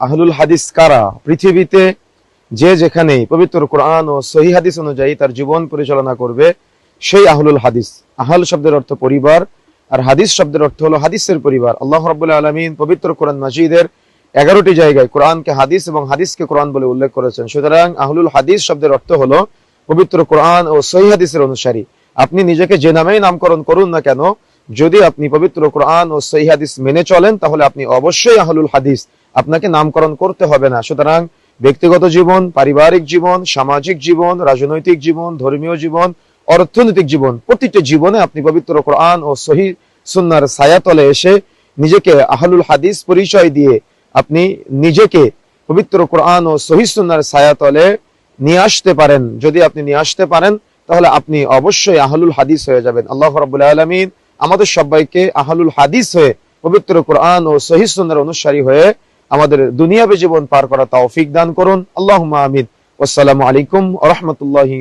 আহলুল হাদিস কারা? পৃথিবীতে যে যেখানে পবিত্র কোরআন ও সহি হাদিস অনুযায়ী তার জীবন পরিচালনা করবে, সেই আহলুল হাদিস। আহল শব্দের অর্থ পরিবার, আর হাদিস শব্দের অর্থ হলো হাদিসের পরিবার। আল্লাহ রাব্বুল আলামিন পবিত্র কোরআন মাজিদের এগারোটি জায়গায় কোরআনকে হাদিস এবং হাদিসকে কোরআন বলে উল্লেখ করেছেন। সুতরাং আহলুল হাদিস শব্দের অর্থ হলো পবিত্র কোরআন ও সহি হাদিসের অনুসারী। আপনি নিজেকে যে নামেই নামকরণ করুন না কেন যদি আপনি পবিত্র কোরআন ও সহি হাদিস মেনে চলেন, তাহলে আপনি অবশ্যই আহলুল হাদিস আপনাকে নামকরণ করতে হবে না। সুতরাং ব্যক্তিগত জীবন, পারিবারিক জীবন, সামাজিক জীবন, রাজনৈতিক জীবন, ধর্মীয় জীবন, অর্থনৈতিক জীবন, প্রতিটি জীবনে আপনি পবিত্র কোরআন ও সহি সুন্নার ছায়াতলে এসে নিজেকে আহলুল হাদিস পরিচয় দিয়ে আপনি নিজেকে পবিত্র কোরআন ও সহি সুন্নার ছায়াতলে নিয়ে আসতে পারেন। যদি আপনি নিয়ে আসতে পারেন, তাহলে আপনি অবশ্যই আহলুল হাদিস হয়ে যাবেন। আল্লাহ রাব্বুল আলামিন আমাদের সবাইকে আহলুল হাদিস হয়ে পবিত্র কোরআন ও সহিসের অনুসারী হয়ে আমাদের দুনিয়াবে জীবন পার করা তৌফিক দান করুন। আল্লাহ আমিন। আসসালামু আলাইকুম রাহমাতুল্লাহি